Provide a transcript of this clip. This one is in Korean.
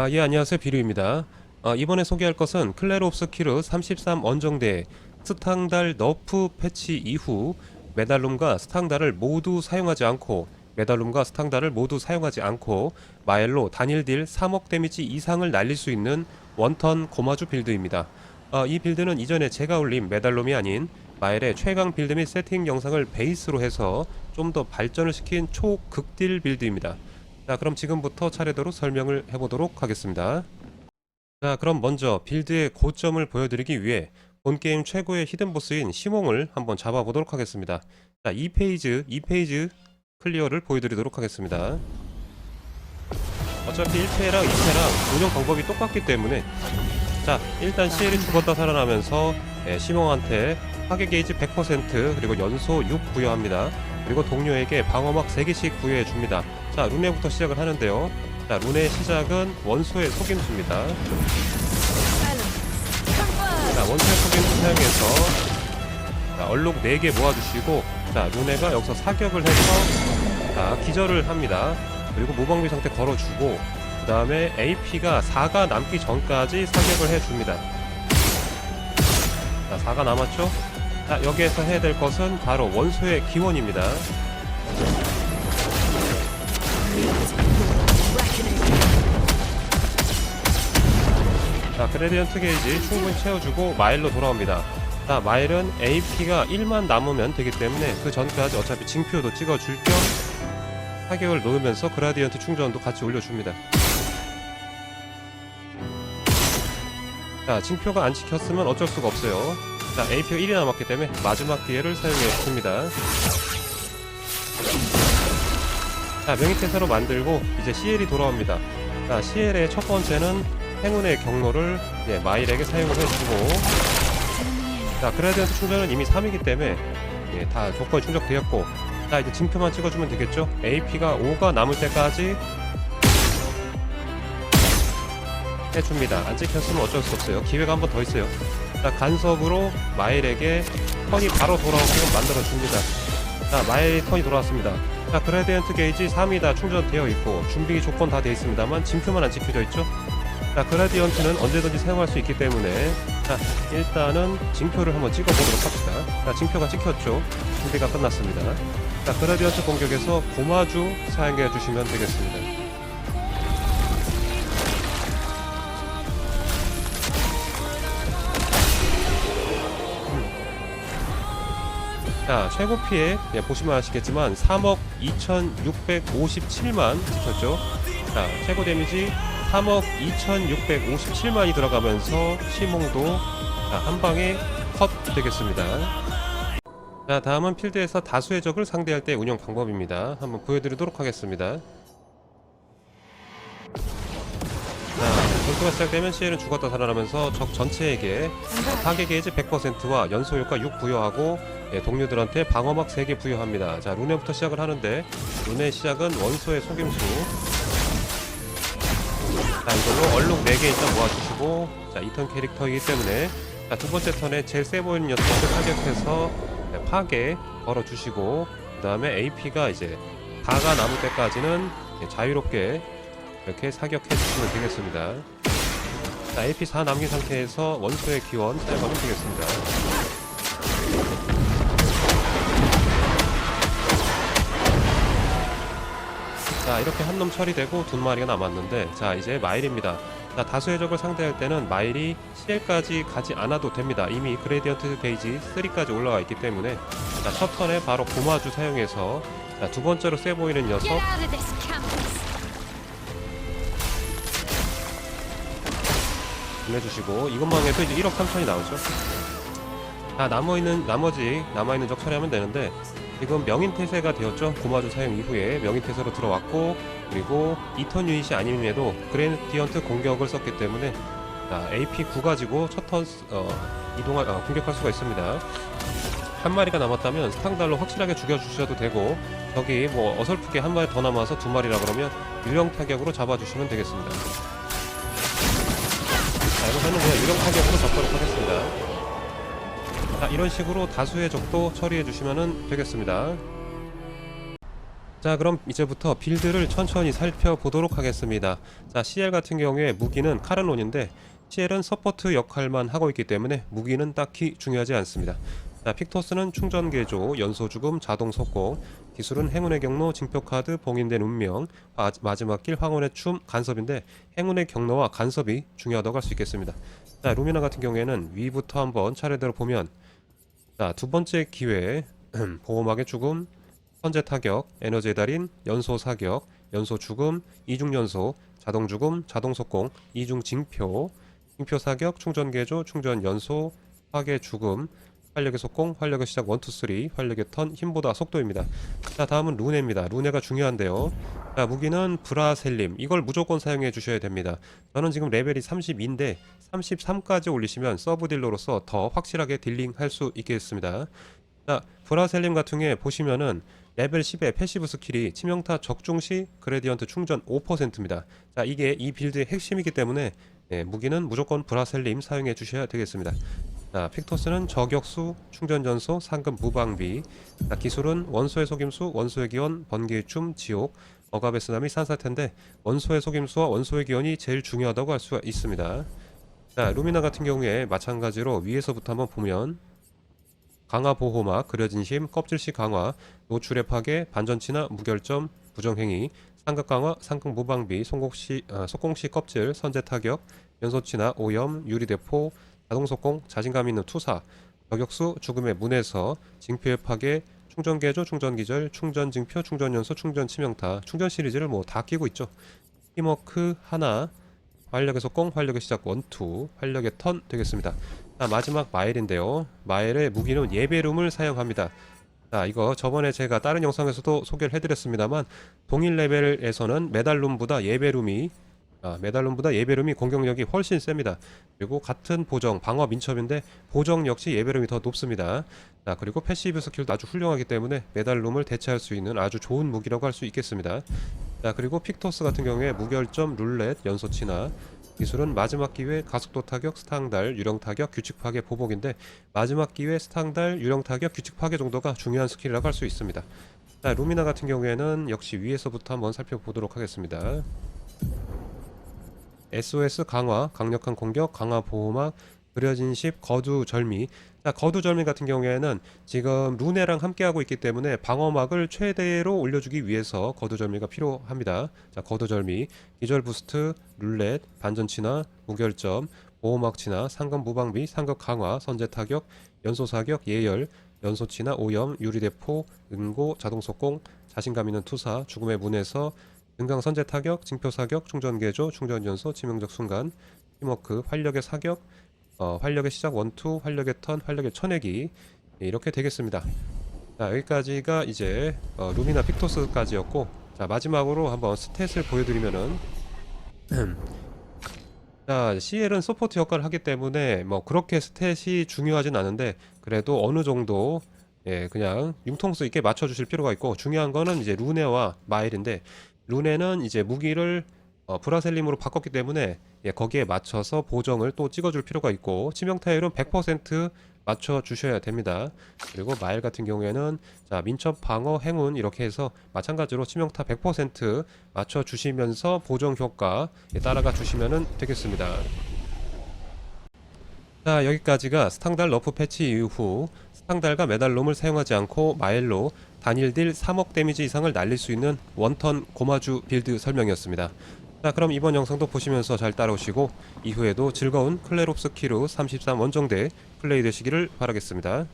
아, 예, 안녕하세요. 비류입니다. 아, 이번에 소개할 것은 클레롭스 키르 33 원정대 스탕달 너프 패치 이후 메달룸과 스탕달을 모두 사용하지 않고 메달룸과 스탕달을 모두 사용하지 않고 마엘로 단일 딜 3억 데미지 이상을 날릴 수 있는 원턴 고마주 빌드입니다. 아, 이 빌드는 이전에 제가 올린 메달룸이 아닌 마엘의 최강 빌드 및 세팅 영상을 베이스로 해서 좀 더 발전을 시킨 초극딜 빌드입니다. 자 그럼 지금부터 차례대로 설명을 해보도록 하겠습니다. 자 그럼 먼저 빌드의 고점을 보여드리기 위해 본게임 최고의 히든보스인 시몽을 한번 잡아보도록 하겠습니다. 자 2페이지 2페이지 클리어를 보여드리도록 하겠습니다. 어차피 1패랑 2패랑 운영 방법이 똑같기 때문에 자 일단 CL이 죽었다 살아나면서 예, 시몽한테 파괴 게이지 100% 그리고 연소 6 부여합니다 그리고 동료에게 방어막 3개씩 부여해 줍니다. 자 룬에부터 시작을 하는데요. 자 룬의 시작은 원소의 속임수입니다. 자 원소의 속임수 사용해서 자 얼룩 4개 모아주시고 자 룬에가 여기서 사격을 해서 자 기절을 합니다. 그리고 무방비 상태 걸어주고 그 다음에 AP가 4가 남기 전까지 사격을 해줍니다. 자 4가 남았죠 자 여기에서 해야 될 것은 바로 원소의 기원입니다. 자 그레디언트 게이지 충분히 채워주고 마일로 돌아옵니다. 자 마일은 AP가 1만 남으면 되기 때문에 그 전까지 어차피 징표도 찍어줄 겸 타격을 놓으면서 그라디언트 충전도 같이 올려줍니다. 자 징표가 안 찍혔으면 어쩔 수가 없어요 자 AP가 1이 남았기 때문에 마지막 기회를 사용해 줍니다. 자 명의태세로 만들고 이제 CL이 돌아옵니다. 자 CL의 첫 번째는 행운의 경로를 예, 마일에게 사용을 해주고. 자 그라디언트 충전은 이미 3이기 때문에 예, 다 조건이 충족되었고. 자 이제 징표만 찍어주면 되겠죠? AP가 5가 남을 때까지 해줍니다. 안 찍혔으면 어쩔 수 없어요. 기회가 한 번 더 있어요 자 간섭으로 마일에게 턴이 바로 돌아오게끔 만들어줍니다. 자 마일이 턴이 돌아왔습니다. 자 그라디언트 게이지 3이 다 충전되어 있고 준비 조건 다 되어 있습니다만 징표만 안 찍혀져 있죠? 자 그라디언트는 언제든지 사용할 수 있기 때문에 자 일단은 징표를 한번 찍어보도록 합시다. 자 징표가 찍혔죠? 준비가 끝났습니다. 자 그라디언트 공격에서 고마주 사용해 주시면 되겠습니다 자 최고 피해. 예, 보시면 아시겠지만 3억 2657만 찍혔죠. 자 최고 데미지 3억 2657만이 들어가면서 시몽도 자, 한 방에 컷 되겠습니다. 자 다음은 필드에서 다수의 적을 상대할 때 운영 방법입니다. 한번 보여드리도록 하겠습니다. 자 전투가 시작되면 CL은 죽었다 살아나면서 적 전체에게 파괴 게이지 100%와 연소 효과 6 부여하고 예, 동료들한테 방어막 3개 부여합니다. 자 룬에부터 시작을 하는데 룬의 시작은 원소의 속임수. 자 이걸로 얼룩 4개 일단 모아주시고 자 2턴 캐릭터이기 때문에 자 두 번째 턴에 제일 세 보이는 녀석을 타격해서 네, 파괴 걸어주시고 그 다음에 AP가 이제 4가 남을 때까지는 예, 자유롭게 이렇게 사격해 주시면 되겠습니다. 자 AP 4 남긴 상태에서 원소의 기원 사용하면 되겠습니다 자 이렇게 한 놈 처리되고 두 마리가 남았는데 자 이제 마일입니다. 자 다수의 적을 상대할 때는 마일이 CL까지 가지 않아도 됩니다. 이미 그레디언트 게이지 3까지 올라와 있기 때문에 자첫 턴에 바로 고마주 사용해서 자, 두 번째로 세 보이는 녀석. 보내주시고 이것만 해도 이제 1억 3천이 나오죠. 자 남아있는 나머지 남아있는 적 처리하면 되는데 지금 명인태세가 되었죠. 고마주 사용 이후에 명인태세로 들어왔고 그리고 2턴 유닛이 아님에도 그레디언트 공격을 썼기 때문에 자, AP 9 가지고 첫턴 어, 이동할 어, 공격할 수가 있습니다. 한 마리가 남았다면 스탕달로 확실하게 죽여주셔도 되고 저기 뭐 어설프게 한 마리 더 남아서 두 마리라 그러면 유령 타격으로 잡아주시면 되겠습니다. 자, 이것은 그냥 유령 타격으로 접도록 하겠습니다. 자, 이런 식으로 다수의 적도 처리해 주시면 되겠습니다. 자 그럼 이제부터 빌드를 천천히 살펴보도록 하겠습니다. 자 CL 같은 경우에 무기는 카르논인데 CL은 서포트 역할만 하고 있기 때문에 무기는 딱히 중요하지 않습니다. 자 픽토스는 충전 개조, 연소 죽음, 자동 속공 기술은 행운의 경로, 징표 카드, 봉인된 운명 마, 마지막 길, 황혼의 춤, 간섭인데 행운의 경로와 간섭이 중요하다고 할 수 있겠습니다. 자 루미나 같은 경우에는 위부터 한번 차례대로 보면 자 두 번째 기회 보호막의 죽음 선제 타격, 에너지의 달인, 연소 사격, 연소 죽음, 이중 연소, 자동 죽음, 자동 속공, 이중 징표, 징표 사격, 충전 개조, 충전 연소, 파괴 죽음, 활력의 속공, 활력의 시작 1, 2, 3, 활력의 턴, 힘보다 속도입니다. 자 다음은 루네입니다. 루네가 중요한데요. 자 무기는 브라셀림 이걸 무조건 사용해 주셔야 됩니다. 저는 지금 레벨이 32인데 33까지 올리시면 서브 딜러로서 더 확실하게 딜링할 수 있겠습니다. 자 브라셀림 같은 경우에 보시면은 레벨 10의 패시브 스킬이 치명타 적중 시 그레디언트 충전 5%입니다. 자, 이게 이 빌드의 핵심이기 때문에 예, 무기는 무조건 브라셀림 사용해 주셔야 되겠습니다. 자, 픽토스는 저격수, 충전 전소, 상금 무방비. 자, 기술은 원소의 속임수, 원소의 기원, 번개의 춤, 지옥, 억압의 쓰나미, 산사태인데 원소의 속임수와 원소의 기원이 제일 중요하다고 할 수가 있습니다. 자, 루미나 같은 경우에 마찬가지로 위에서부터 한번 보면 강화 보호막, 그려진 힘, 껍질시 강화, 노출의 파괴, 반전치나 무결점, 부정행위, 상극 강화, 상극 무방비, 송곡시, 아, 속공시 껍질, 선제 타격, 연소치나 오염, 유리대포, 자동 속공, 자신감 있는 투사, 저격수, 죽음의 문에서, 징표의 파괴, 충전 개조, 충전 기절, 충전 징표, 충전 연소, 충전 치명타, 충전 시리즈를 뭐 다 끼고 있죠. 팀워크 하나, 활력의 속공, 활력의 시작 원투, 활력의 턴 되겠습니다. 자, 마지막 마일인데요. 마일의 무기는 예배룸을 사용합니다. 자, 이거 저번에 제가 다른 영상에서도 소개를 해드렸습니다만 동일 레벨에서는 메달룸보다 예배룸이 아, 메달룸보다 예배룸이 공격력이 훨씬 셉니다. 그리고 같은 보정, 방어 민첩인데 보정 역시 예배룸이 더 높습니다. 자, 그리고 패시브 스킬도 아주 훌륭하기 때문에 메달룸을 대체할 수 있는 아주 좋은 무기라고 할 수 있겠습니다. 자, 그리고 픽토스 같은 경우에 무결점, 룰렛, 연소치나 기술은 마지막 기회 가속도 타격, 스탕달, 유령 타격, 규칙 파괴 보복인데 마지막 기회 스탕달, 유령 타격, 규칙 파괴 정도가 중요한 스킬이라고 할 수 있습니다. 자, 루미나 같은 경우에는 역시 위에서부터 한번 살펴보도록 하겠습니다. SOS 강화, 강력한 공격, 강화 보호막, 그려진 십, 거두 절미. 자, 거두 절미 같은 경우에는 지금 루네랑 함께하고 있기 때문에 방어막을 최대로 올려주기 위해서 거두 절미가 필요합니다. 자, 거두 절미, 기절 부스트, 룰렛, 반전치나, 무결점, 보호막 치나, 상급 무방비, 상급 강화, 선제 타격, 연소 사격, 예열, 연소치나 오염, 유리대포, 은고, 자동 속공, 자신감 있는 투사, 죽음의 문에서 등강 선제 타격, 징표 사격, 충전 개조, 충전 연소, 치명적 순간, 팀워크, 활력의 사격, 어, 활력의 시작 원투, 활력의 턴, 활력의 쳐내기 예, 이렇게 되겠습니다. 자 여기까지가 이제 어, 루미나 픽토스까지였고 자 마지막으로 한번 스탯을 보여드리면은 자 CL은 서포트 역할을 하기 때문에 뭐 그렇게 스탯이 중요하진 않은데 그래도 어느 정도 예 그냥 융통수 있게 맞춰주실 필요가 있고 중요한 거는 이제 루네와 마일인데 루네는 이제 무기를 어, 브라셀림으로 바꿨기 때문에 예, 거기에 맞춰서 보정을 또 찍어줄 필요가 있고 치명타율은 100% 맞춰 주셔야 됩니다. 그리고 마일 같은 경우에는 자 민첩 방어 행운 이렇게 해서 마찬가지로 치명타 100% 맞춰 주시면서 보정 효과 예, 따라가 주시면 되겠습니다. 자 여기까지가 스탕달 러프 패치 이후 스탕달과 메달롬을 사용하지 않고 마일로 단일 딜 3억 데미지 이상을 날릴 수 있는 원턴 고마주 빌드 설명이었습니다. 자 그럼 이번 영상도 보시면서 잘 따라오시고 이후에도 즐거운 클레롭스 키루 33 원정대 플레이 되시기를 바라겠습니다.